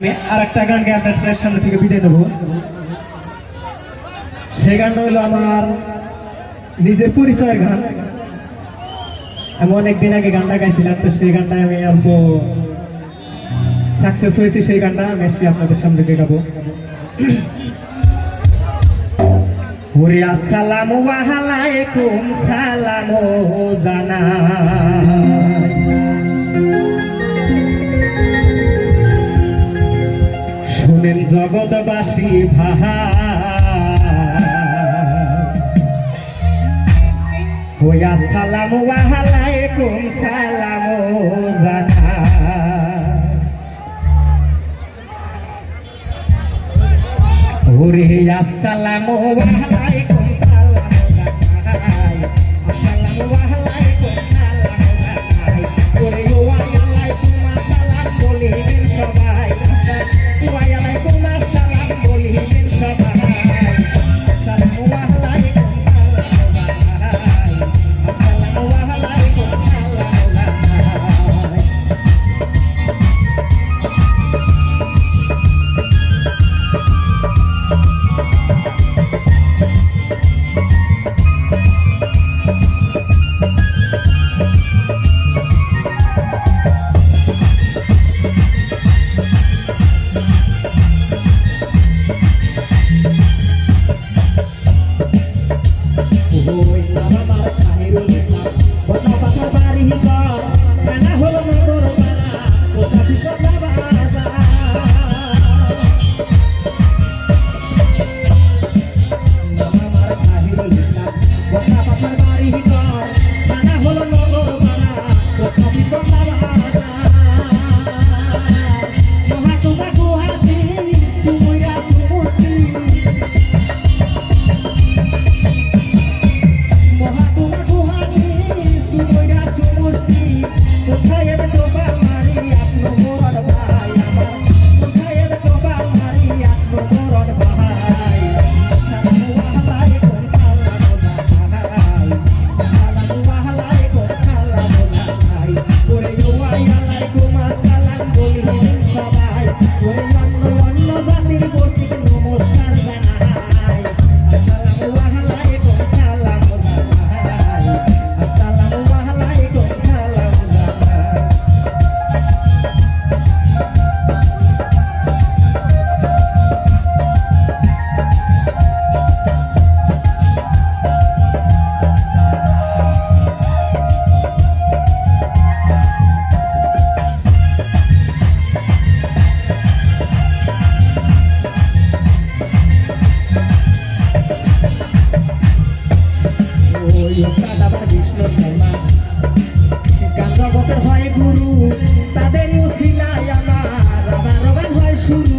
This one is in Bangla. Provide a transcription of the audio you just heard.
আমি আর একটা গানকে আপনার সামনে থেকে বিদায় দেবো সেই গানটা হলো আমার নিজের পরিচয়ের গান। আমি অনেকদিন আগে গানটা গাইছিলাম, তো সেই গানটা আমি অল্প সাকসেস হয়েছি সেই গানটা। আমি আপনাদের সামনে থেকে গাবো ওরে আসসালামু আলাইকুম, সালাম জানাই জগৎবাসী ভাহা ওয়া সালাম আলাইকুম সালাম জানা। ওরে আসসালামু আলাইকুম বাবা মা কাহিরুল ইসলাম বদলা পাথার বাড়ি কর কানা হলো নগর পাড়া। ওটা হয় গুরু তাদের উঠিলাই আমার আবার রবান হয় শুরু।